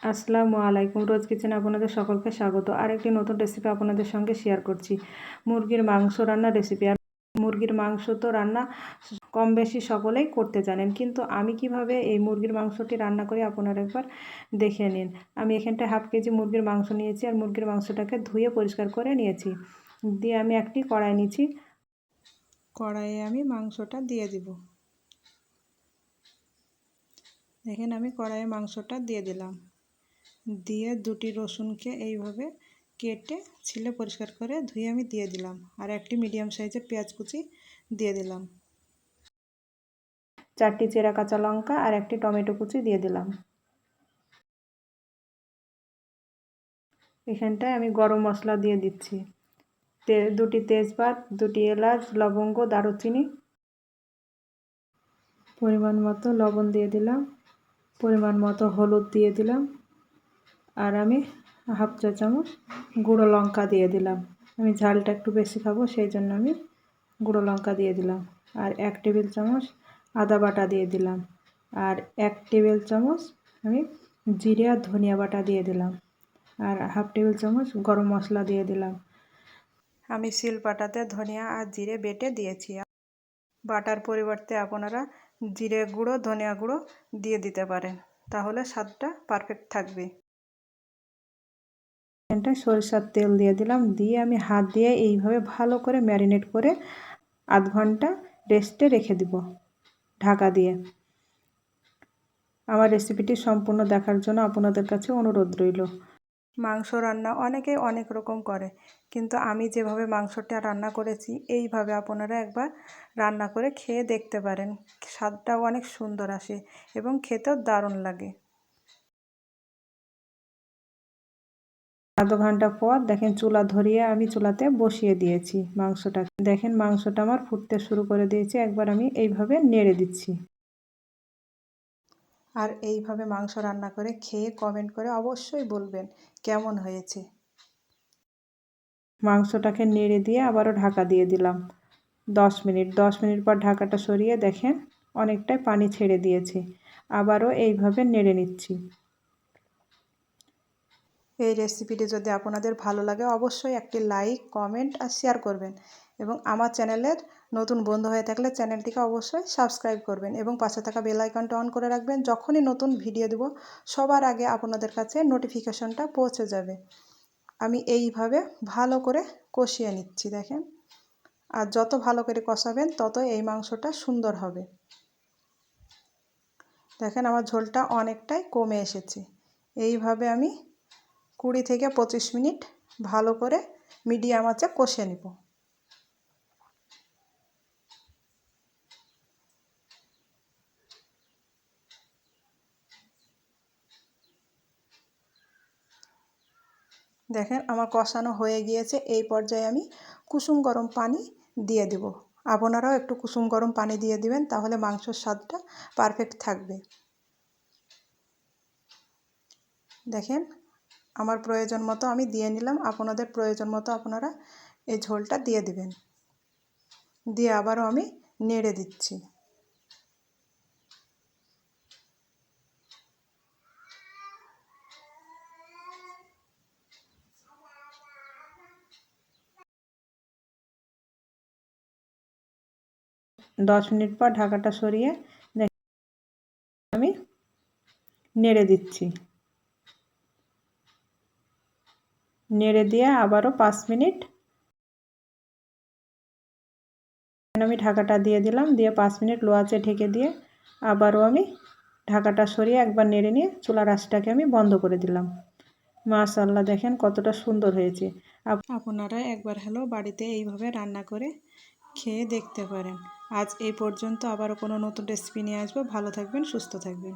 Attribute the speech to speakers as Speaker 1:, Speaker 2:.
Speaker 1: আসসালামু আলাইকুম। রোজ কিচেন আপনাদের সকলকে স্বাগত। আরেকটি নতুন রেসিপি আপনাদের সঙ্গে শেয়ার করছি। মুরগির মাংস রান্নার রেসিপি আর মুরগির মাংস তো রান্না কম বেশি সকলেই করতে জানেন, কিন্তু আমি কীভাবে এই মুরগির মাংসটি রান্না করি আপনারা একবার দেখে নিন। আমি এখানটায় হাফ কেজি মুরগির মাংস নিয়েছি আর মুরগির মাংসটাকে ধুয়ে পরিষ্কার করে নিয়েছি। দিয়ে আমি একটি কড়াই নিয়েছি কড়াইয়ে আমি মাংসটা দিয়ে দিব। দেখেন আমি কড়াইয়ে মাংসটা দিয়ে দিলাম। দিয়ে দুটি রসুনকে এইভাবে কেটে ছিলে পরিষ্কার করে ধুয়ে আমি দিয়ে দিলাম। আর একটি মিডিয়াম সাইজের পেঁয়াজ কুচি দিয়ে দিলাম। চারটি চেরা কাঁচা লঙ্কা আর একটি টমেটো কুচি দিয়ে দিলাম। এখানটায় আমি গরম মশলা দিয়ে দিচ্ছি। তে, দুটি তেজপাত, দুটি এলাচ, লবঙ্গ, দারুচিনি পরিমাণ মতো লবণ দিয়ে দিলাম। পরিমাণ মতো হলুদ দিয়ে দিলাম। আর আমি হাফ চা চামচ গুঁড়ো লঙ্কা দিয়ে দিলাম। আমি ঝালটা একটু বেশি খাব, সেই জন্য আমি গুঁড়ো লঙ্কা দিয়ে দিলাম। আর এক টেবিল চামচ আদা বাটা দিয়ে দিলাম। আর এক টেবিল চামচ আমি জিরে আর ধনিয়া বাটা দিয়ে দিলাম। আর হাফ টেবিল চামচ গরম মশলা দিয়ে দিলাম। আমি শিল বাটাতে ধনিয়া আর জিরে বেটে দিয়েছি। বাটার পরিবর্তে আপনারা জিরে গুঁড়ো, ধনিয়া গুঁড়ো দিয়ে দিতে পারেন। তাহলে স্বাদটা পারফেক্ট থাকবে। এখানটায় সরিষার তেল দিয়ে দিলাম। দিয়ে আমি হাত দিয়ে এইভাবে ভালো করে ম্যারিনেট করে আধ ঘণ্টা রেস্টে রেখে দিব ঢাকা দিয়ে। আমার রেসিপিটি সম্পূর্ণ দেখার জন্য আপনাদের কাছে অনুরোধ রইল। মাংস রান্না অনেকেই অনেক রকম করে, কিন্তু আমি যেভাবে মাংসটা রান্না করেছি, এইভাবে আপনারা একবার রান্না করে খেয়ে দেখতে পারেন। স্বাদটাও অনেক সুন্দর আসে এবং খেতেও দারুণ লাগে। আধ ঘণ্টা পর দেখেন চুলা ধরিয়ে আমি চুলাতে বসিয়ে দিয়েছি মাংসটা। দেখেন মাংসটা আমার ফুটতে শুরু করে দিয়েছে, একবার আমি এইভাবে নেড়ে দিচ্ছি। আর এইভাবে মাংস রান্না করে খেয়ে কমেন্ট করে অবশ্যই বলবেন কেমন হয়েছে। মাংসটাকে নেড়ে দিয়ে আবারও ঢাকা দিয়ে দিলাম। দশ মিনিট দশ মিনিট পর ঢাকাটা সরিয়ে দেখেন অনেকটাই পানি ছেড়ে দিয়েছে। আবারও এইভাবে নেড়ে নিচ্ছি। এই রেসিপিটি যদি আপনাদের ভালো লাগে, অবশ্যই একটি লাইক কমেন্ট আর শেয়ার করবেন। এবং আমার চ্যানেলের নতুন বন্ধু হয়ে থাকলে চ্যানেলটিকে অবশ্যই সাবস্ক্রাইব করবেন এবং পাশে থাকা বেল আইকনটা অন করে রাখবেন। যখনই নতুন ভিডিও দেব, সবার আগে আপনাদের কাছে নোটিফিকেশনটা পৌঁছে যাবে। আমি এইভাবে ভালো করে কষিয়ে নিচ্ছি, দেখেন। আর যত ভালো করে কষাবেন, তত এই মাংসটা সুন্দর হবে। দেখেন আমার ঝোলটা অনেকটাই কমে এসেছে। এইভাবে আমি কুড়ি থেকে পঁচিশ মিনিট ভালো করে মিডিয়াম আঁচে কষে নিব। দেখেন আমার কষানো হয়ে গিয়েছে, এই পর্যায়ে আমি কুসুম গরম পানি দিয়ে দেব। আপনারাও একটু কুসুম গরম পানি দিয়ে দিবেন, তাহলে মাংসর স্বাদটা পারফেক্ট থাকবে। দেখেন আমার প্রয়োজন মতো আমি দিয়ে নিলাম। আপনাদের প্রয়োজন মতো আপনারা এই ঝোলটা দিয়ে দিবেন। দিয়ে আবারও আমি নেড়ে দিচ্ছি। দশ মিনিট পর ঢাকাটা সরিয়ে আমি নেড়ে দিচ্ছি। নেড়ে দিয়ে আবারও পাঁচ মিনিট। আমি ঢাকাটা দিয়ে দিলাম, দিয়ে পাঁচ মিনিট লো আঁচে ঢেকে দিয়ে আবারও আমি ঢাকাটা সরিয়ে একবার নেড়ে নিয়ে চুলা রাসটাকে আমি বন্ধ করে দিলাম। মাশাল্লাহ দেখেন কতটা সুন্দর হয়েছে। আপনারা একবার হলেও বাড়িতে এইভাবে রান্না করে খেয়ে দেখতে পারেন। আজ এই পর্যন্ত আবারও কোনো নতুন রেসিপি নিয়ে আসব। ভালো থাকবেন, সুস্থ থাকবেন।